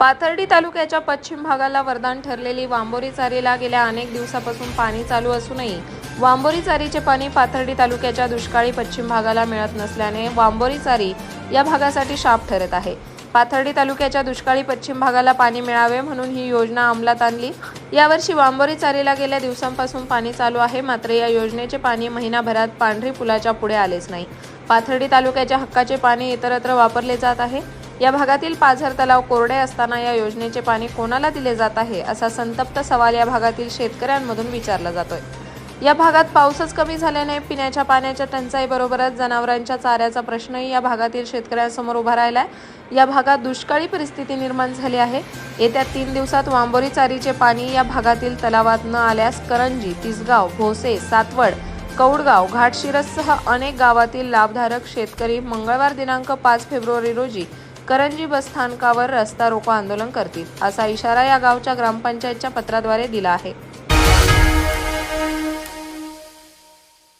पाथर्डी तालुक्याच्या पश्चिम भागाला वरदान ठरलेली वांबोरी चारीला गेल्या अनेक दिवसापासून पाणी चालू असूनही वांबोरी चारीचे पाणी पाथर्डी तालुक्याच्या दुष्काळी पश्चिम भागाला मिळत नसल्याने वांबोरी चारी या भागासाठी शाप ठरत आहे. पाथर्डी तालुक्याच्या दुष्काळी पश्चिम भागाला पाणी मिळावे म्हणून ही योजना अंमलात आणली. यावर्षी वांबोरी चारीला गेल्या दिवसांपासून पाणी चालू आहे मात्र या योजनेचे पाणी महिनाभरात पांढरी पुलाच्या पुढे आलेच नाही. पाथर्डी तालुक्याच्या हक्काचे पाणी इतरत्र वापरले जात आहे. या भागातील पाझर तलाव कोरडे असताना या योजनेचे पाणी कोणाला दिले जात आहे असा संतप्त सवाल या भागातील शेतकऱ्यांमधून विचारला जातोय. या भागात पाऊसच कमी झाल्याने पिण्याच्या पाण्याच्या टंचाईबरोबरच जनावरांच्या चाऱ्याचा प्रश्नही या भागातील शेतकऱ्यांसमोर उभा राहिला आहे या भागात दुष्काळी परिस्थिती निर्माण झाली आहे. येत्या तीन दिवसात वांबोरी चारीचे पाणी या भागातील तलावात न आल्यास करंजी तिसगाव भोसे सातवड कौडगाव घाटशिरससह अनेक गावातील लाभधारक शेतकरी मंगळवार दिनांक पाच फेब्रुवारी रोजी करंजी बसस्थानकावर रस्ता रोको आंदोलन करतील असा इशारा या गावच्या ग्रामपंचायतच्या पत्राद्वारे दिला आहे.